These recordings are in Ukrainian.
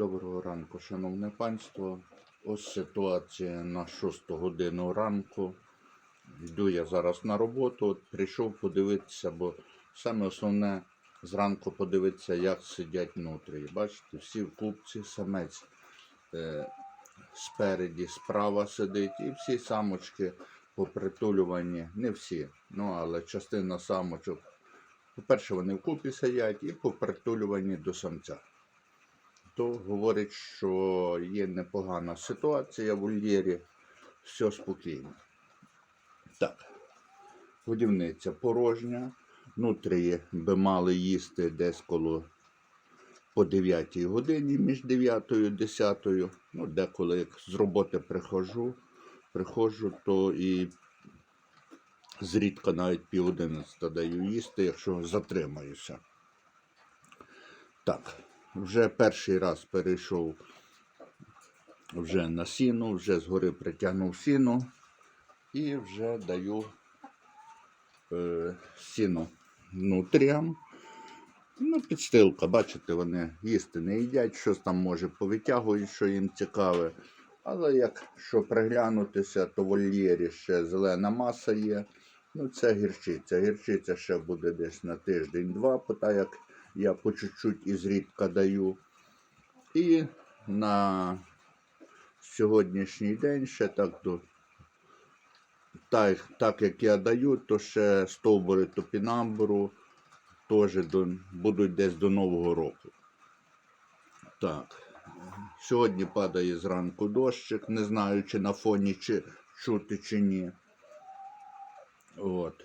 Доброго ранку, шановне панство. Ось ситуація на 6 годину ранку. Йду я зараз на роботу. От прийшов подивитися, бо саме основне зранку подивитися, як сидять внутрі. Бачите, всі в купці самець е, спереді, справа сидить, і всі самочки попритулювані. Не всі, ну але частина самочок. По-перше, вони в купі сидять і попритулювані до самця то говорить, що є непогана ситуація в вольєрі, все спокійно. Так, годівниця порожня. Внутрі би мали їсти десь коло по 9 годині, між 9 і 10. Ну, деколи як з роботи приходжу, приходжу, то і зрідка навіть пів 11 даю їсти, якщо затримаюся. Так, вже перший раз перейшов вже на сіну, вже згори притягнув сіну і вже даю е, сіно нутріям. Ну, підстилка, бачите, вони їсти не їдять, щось там може повитягують, що їм цікаве. Але якщо приглянутися, то в вольєрі ще зелена маса є. Ну, це гірчиця. Гірчиця ще буде десь на тиждень-два, як я по чуть-чуть і зрідка даю. І на сьогоднішній день ще так до. Так, так як я даю, то ще стовбури топінамбуру теж до, будуть десь до Нового року. Так. Сьогодні падає зранку дощик, не знаю, чи на фоні чи чути, чи ні. От.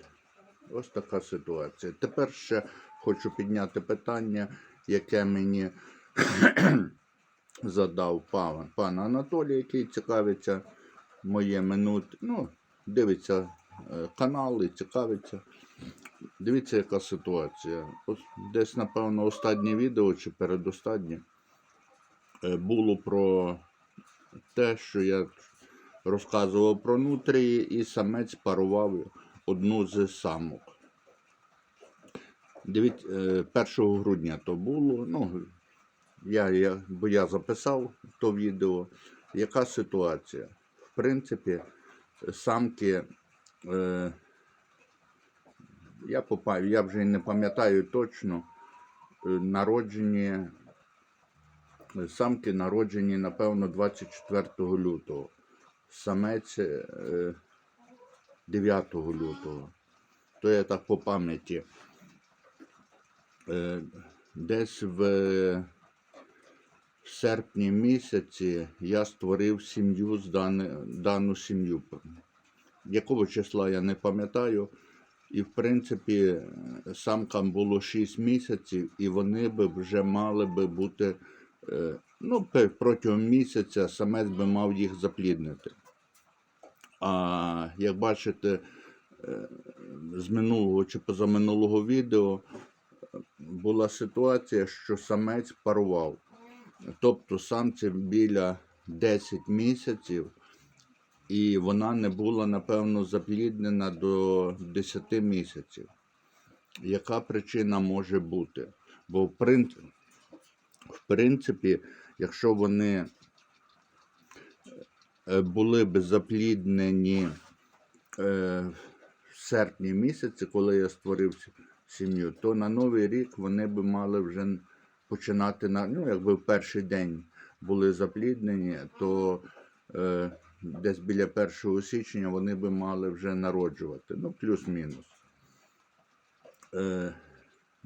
Ось така ситуація. Тепер ще хочу підняти питання, яке мені задав пан, пан Анатолій, який цікавиться моє минут. Ну, дивиться е, канал і цікавиться. Дивіться, яка ситуація. Ось десь, напевно, останнє відео чи передостаннє е, було про те, що я розказував про нутрії, і самець парував одну з самок. Дивіться, е, 1 грудня то було. Ну, я, я, бо я записав то відео. Яка ситуація? В принципі, самки. Е, я попав, я вже не пам'ятаю точно. е, Народжені. Самки народжені, напевно, 24 лютого. Самець е, 9 лютого. То я так по пам'яті. Е, Десь в серпні місяці я створив сім'ю з дани, дану сім'ю. Якого числа я не пам'ятаю. І, в принципі, самкам було 6 місяців, і вони би вже мали би бути, е, ну, протягом місяця самець би мав їх запліднити. А як бачите, е, з минулого чи позаминулого відео е, була ситуація, що самець парував. Тобто самці біля 10 місяців, і вона не була, напевно, запліднена до 10 місяців. Яка причина може бути? Бо в принципі, в принципі якщо вони е, були б запліднені е, в серпні місяці, коли я створив с- сім'ю, то на Новий рік вони б мали вже починати на ну, якби в перший день були запліднені, то е, десь біля 1 січня вони би мали вже народжувати. Ну, плюс-мінус. Е,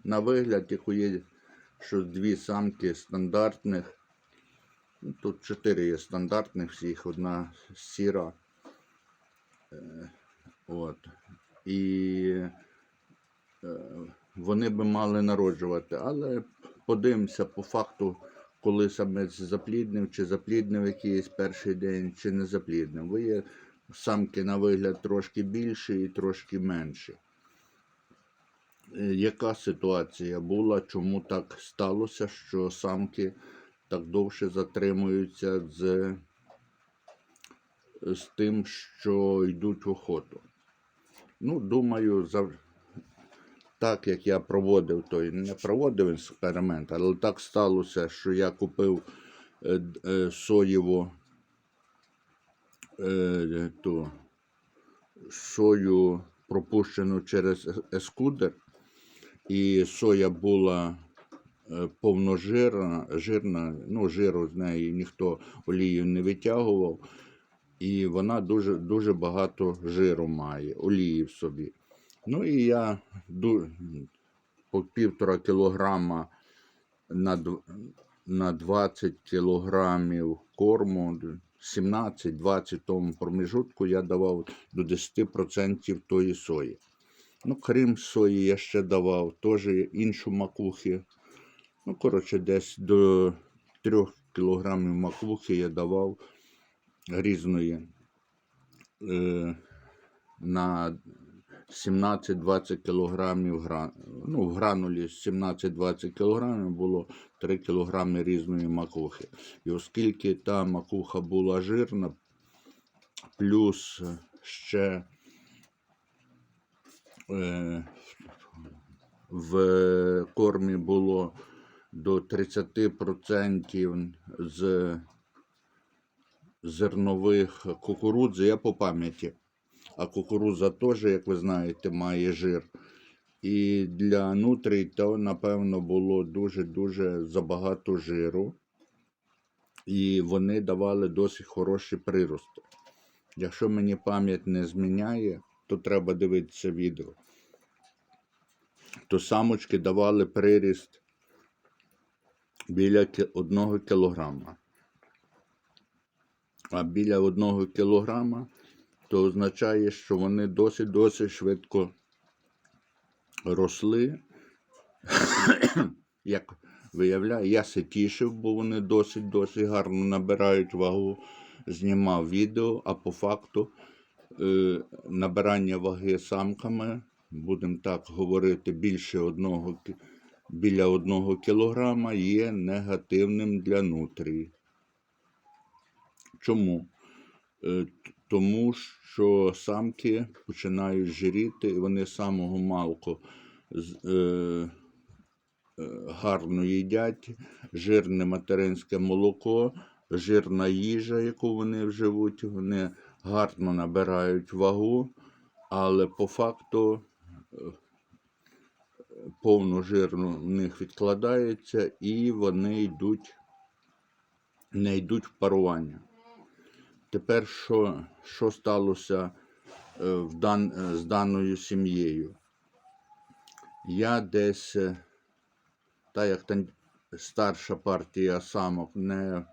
на вигляд, як є, що дві самки стандартних. Ну, Тут чотири є стандартних всіх, одна сіра. Е, от. І вони би мали народжувати. Але подивимося по факту, коли самець запліднив, чи запліднив якийсь перший день, чи не запліднив. Бо є самки на вигляд трошки більші і трошки менші. Е, Яка ситуація була, чому так сталося, що самки так довше затримуються з, з тим, що йдуть в охоту? Ну, думаю, зав... так як я проводив той, не проводив експеримент, але так сталося, що я купив е, е, соєву е, ту сою пропущену через ескудер, і соя була повножирна, жирна, ну, жиру з неї ніхто олію не витягував. І вона дуже, дуже багато жиру має, олії в собі. Ну і я по півтора кілограма на, на 20 кілограмів корму, 17-20 тому проміжутку я давав до 10% тої сої. Ну, крім сої, я ще давав теж іншу макухи. Ну, коротше, десь до 3 кілограмів макухи я давав різної е, на 17-20 кілограмів гран... ну, в гранулі 17-20 кілограмів було 3 кілограми різної макухи. І оскільки та макуха була жирна, плюс ще е, в кормі було до 30% з зернових кукурудзи, я по пам'яті. А кукурудза теж, як ви знаєте, має жир. І для нутрій то, напевно, було дуже-дуже забагато жиру. І вони давали досить хороші прирости. Якщо мені пам'ять не зміняє, то треба дивитися відео. То самочки давали приріст біля 1 кілограма. А біля 1 кілограма то означає, що вони досить-досить швидко росли. Як виявляє, я се тішив, бо вони досить-досить гарно набирають вагу. Знімав відео, а по факту е, набирання ваги самками, будемо так говорити, більше одного, біля одного кілограма є негативним для нутрії. Чому? Тому що самки починають жиріти, і вони самого малку е, е, гарно їдять, жирне материнське молоко, жирна їжа, яку вони вживуть, вони гарно набирають вагу, але по факту е, повну жирну в них відкладається і вони йдуть, не йдуть в парування. Тепер що, що сталося е, в дан, е, з даною сім'єю? Я десь, е, та як та старша партія самок не,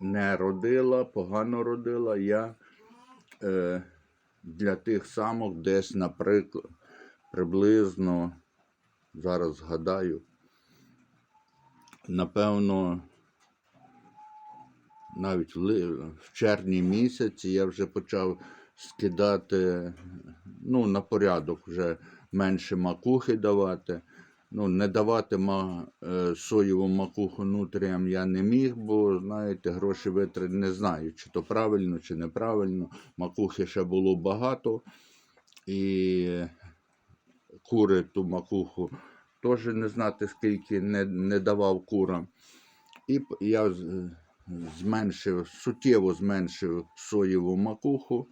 не родила, погано родила, я е, для тих самок десь, наприклад, приблизно, зараз згадаю, напевно, навіть в, червні місяці я вже почав скидати ну, на порядок вже менше макухи давати. Ну, не давати ма, е, соєву макуху нутріям я не міг, бо, знаєте, гроші витрат не знаю, чи то правильно, чи неправильно. Макухи ще було багато. І кури ту макуху теж не знати, скільки не, не давав курам. І я зменшив, суттєво зменшив соєву макуху.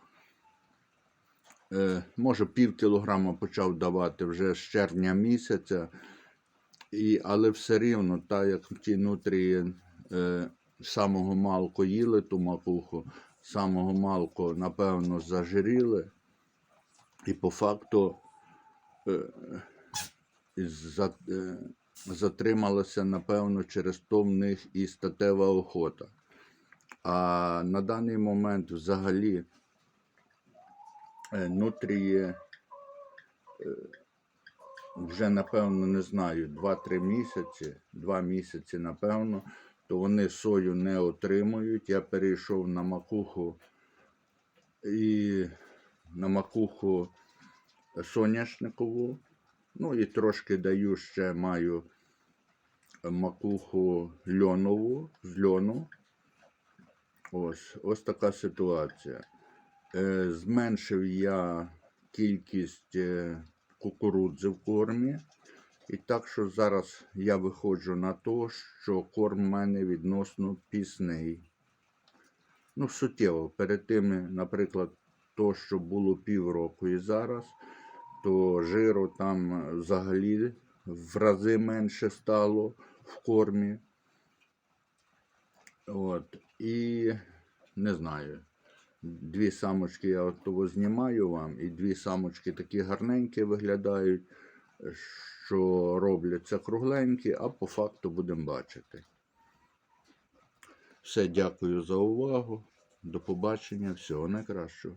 Е, може, пів кілограма почав давати вже з червня місяця. І, але все рівно, так як ті нутрії е, самого малку їли ту макуху, самого малку, напевно, зажиріли. І по факту е, за, затрималася, напевно, через то в них і статева охота. А на даний момент взагалі е, нутрії е, вже, напевно, не знаю, 2-3 місяці, 2 місяці, напевно, то вони сою не отримують. Я перейшов на макуху і на макуху соняшникову. Ну і трошки даю ще маю макуху льонову з льону. Ось, ось така ситуація. Е, зменшив я кількість е, кукурудзи в кормі. І так що зараз я виходжу на те, що корм в мене відносно пісний. Ну, суттєво. Перед тим, наприклад, то, що було півроку і зараз, то жиру там взагалі в рази менше стало в кормі. От. І не знаю. Дві самочки я от того знімаю вам, і дві самочки такі гарненькі виглядають, що робляться кругленькі, а по факту будемо бачити. Все, дякую за увагу. До побачення, всього найкращого.